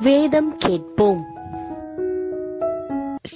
வேதம் கேட்போம்.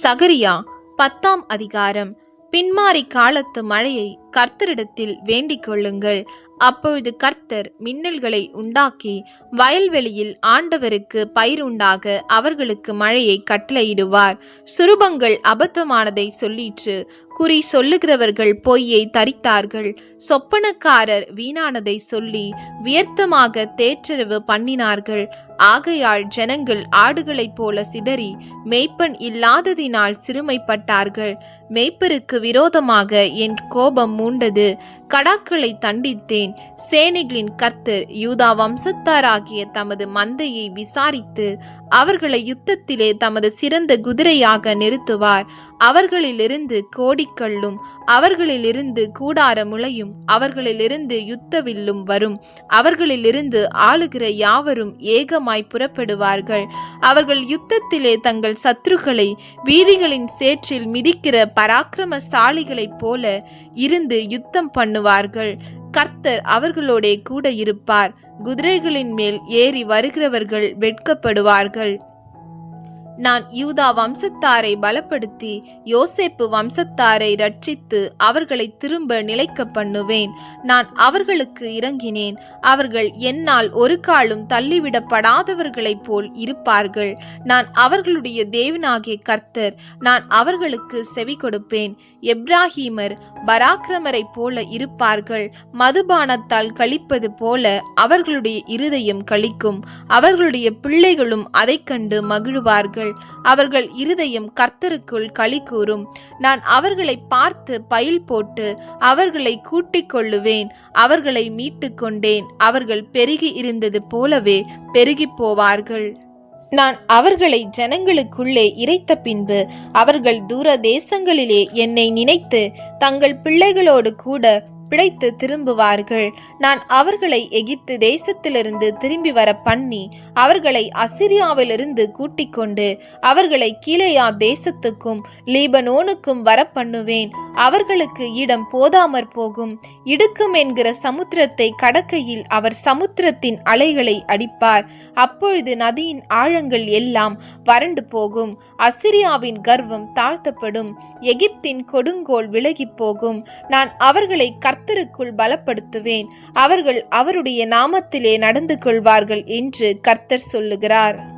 சகரியா பத்தாம் அதிகாரம். பின்மாறி காலத்து மழையை கர்த்தரிடத்தில் வேண்டிக் கொள்ளுங்கள். அப்பொழுது கர்த்தர் மின்னல்களை உண்டாக்கி வயல்வெளியில் ஆண்டவருக்கு பயிருண்டாக அவர்களுக்கு மழையை கட்டளையிடுவார். சுரூபங்கள் அபத்தமானதை சொல்லிற்று. குறி சொல்லுகிறவர்கள் பொய்யை தரித்தார்கள். சொப்பனக்காரர் வீணானதை சொல்லி வியர்த்தமாக தேற்றரவு பண்ணினார்கள். ஆகையால் ஜனங்கள் ஆடுகளைப் போல சிதறி மேய்ப்பன் இல்லாததினால் சிறுமைப்பட்டார்கள். மேய்ப்பருக்கு விரோதமாக என் கோபம் மூண்டது. கடாக்களை தண்டித்தேன். சேனைகளின் கர்த்தர் யூதா வம்சத்தாராகிய தமது மந்தையை விசாரித்து அவர்களை யுத்தத்திலே தமது சிறந்த குதிரையாக நிறுத்துவார். அவர்களிலிருந்து கோடி கொடிக்கல்லும் அவர்களிலிருந்து கூடார முளையும் அவர்களிலிருந்து யுத்தவில்லும் வரும். அவர்களிலிருந்து ஆளுகிற யாவரும் ஏகமாய் புறப்படுவார்கள். அவர்கள் யுத்தத்திலே தங்கள் சத்துருக்களை வீதிகளின் சேற்றில் மிதிக்கிற பராக்கிரமசாலிகளைப் போல இருந்து யுத்தம் பண்ணுவார்கள். கர்த்தர் அவர்களோடே கூட இருப்பார். குதிரைகளின் மேல் ஏறி வருகிறவர்கள் வெட்கப்படுவார்கள். நான் யூதா வம்சத்தாரை பலப்படுத்தி யோசேப்பு வம்சத்தாரை ரட்சித்து அவர்களை திரும்ப நிலைக்க பண்ணுவேன். நான் அவர்களுக்கு இறங்கினேன் அவர்கள் என்னால் ஒரு காலும் தள்ளிவிடப்படாதவர்களைப் போல் இருப்பார்கள். நான் அவர்களுடைய தேவனாகிய கர்த்தர். நான் அவர்களுக்கு செவி கொடுப்பேன். எப்ராஹீமர் பராக்கிரமரைப் போல இருப்பார்கள். மதுபானத்தால் கழிப்பது போல அவர்களுடைய இருதயம் கழிக்கும். அவர்களுடைய பிள்ளைகளும் அதைக் கண்டு மகிழ்வார்கள். அவர்கள் இருதயம் கர்த்தருக்குள் களி கூறும். நான் அவர்களை பார்த்து பயில் போட்டு அவர்களை கூட்டிக் கொள்ளுவேன் அவர்களை மீட்டு கொண்டேன். அவர்கள் பெருகி இருந்தது போலவே பெருகிப் போவார்கள். நான் அவர்களை ஜனங்களுக்குள்ளே இறைத்த பின்பு அவர்கள் தூர தேசங்களிலே என்னை நினைத்து தங்கள் பிள்ளைகளோடு கூட பிழைத்து திரும்புவார்கள். நான் அவர்களை எகிப்து தேசத்திலிருந்து திரும்பி வர பண்ணி அவர்களை அசிரியாவிலிருந்து கூட்டிக் கொண்டு அவர்களை கீழேயா தேசத்துக்கும் லீபனோனுக்கும் வர பண்ணுவேன் அவர்களுக்கு இடம் போதாமற் போகும். இடுக்கும் என்கிற சமுத்திரத்தை கடக்கையில் அவர் சமுத்திரத்தின் அலைகளை அடிப்பார். அப்பொழுது நதியின் ஆழங்கள் எல்லாம் வறண்டு போகும். அசிரியாவின் கர்வம் தாழ்த்தப்படும். எகிப்தின் கொடுங்கோல் விலகிப் போகும். நான் அவர்களை கர்த்தருக்குள் பலப்படுத்துவேன். அவர்கள் அவருடைய நாமத்திலே நடந்து கொள்வார்கள் என்று கர்த்தர் சொல்லுகிறார்.